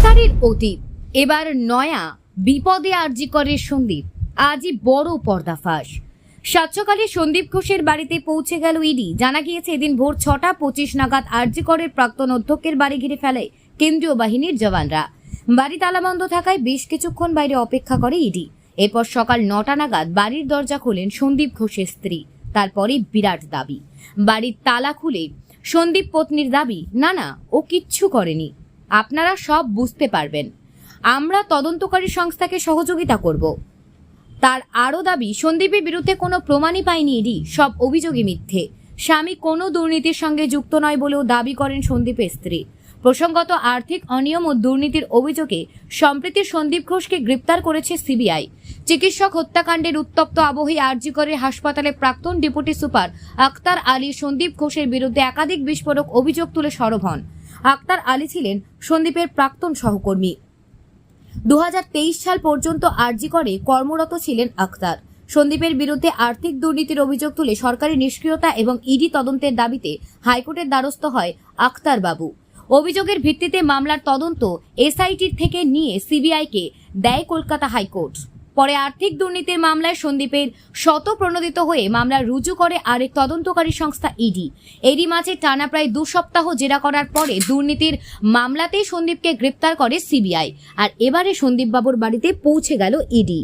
গ্রেফতারির অতীত। এবার নয়া বিপদে আর্জি করে সন্দীপ। আজই বড় পর্দাফাশ। সাতসকালে সন্দীপ ঘোষের বাড়িতে পৌঁছে গেল ইডি। জানা গিয়েছে, এদিন ভোর ছটা পঁচিশ নাগাদ আর্জি করের প্রাক্তন অধ্যক্ষের বাড়ি ঘিরে ফেলে কেন্দ্রীয় বাহিনীর জওয়ানরা। বাড়ি তালাবন্ধ থাকায় বেশ কিছুক্ষণ বাইরে অপেক্ষা করে ইডি। এরপর সকাল নটা নাগাদ বাড়ির দরজা খোলেন সন্দীপ ঘোষের স্ত্রী। তারপরে বিরাট দাবি। বাড়ির তালা খুলে সন্দীপ পত্নীর দাবি, না না, ও কিচ্ছু করেনি। আপনারা সব বুঝতে পারবেন। আমরা তদন্তকারী সংস্থাকে সহযোগিতা করব। তার আরও দাবি, সন্দীপের বিরুদ্ধে কোনো প্রমাণই পায়নি ইডি, সব অভিযোগই মিথ্যে। স্বামী কোনো দুর্নীতির সঙ্গে যুক্ত নয় বলেও দাবি করেন সন্দীপের স্ত্রী। প্রসঙ্গত আর্থিক অনিয়ম ও দুর্নীতির অভিযোগে সম্প্রতি সন্দীপ ঘোষকে গ্রেপ্তার করেছে সিবিআই। চিকিৎসক হত্যাকাণ্ডের উত্তপ্ত আবহে আরজিকরের হাসপাতালে প্রাক্তন ডেপুটি সুপার আক্তার আলী সন্দীপ ঘোষের বিরুদ্ধে একাধিক বিস্ফোরক অভিযোগ তুলে সরব হন। আক্তার আলী ছিলেন সন্দীপের প্রাক্তন সহকর্মী। দু হাজার তেইশ সাল পর্যন্ত আরজি করে কর্মরত ছিলেন আক্তার। সন্দীপের বিরুদ্ধে আর্থিক দুর্নীতির অভিযোগ তুলে সরকারি নিষ্ক্রিয়তা এবং ইডি তদন্তের দাবিতে হাইকোর্টের দ্বারস্থ হয় আক্তার বাবু। অভিযোগের ভিত্তিতে মামলার তদন্ত এসআইটির থেকে নিয়ে সিবিআইকে দেয় কলকাতা হাইকোর্ট। পরে আর্থিক দুর্নীতির মামলায় সন্দীপের শত প্রণোদিত হয়ে মামলা রুজু করে আরেক তদন্তকারী সংস্থা ইডি। এরই মাঝে টানা প্রায় দু সপ্তাহ জেরা করার পরে দুর্নীতির মামলাতেই সন্দীপকে গ্রেপ্তার করে সিবিআই। আর এবারে সন্দীপবাবুর বাড়িতে পৌঁছে গেল ইডি।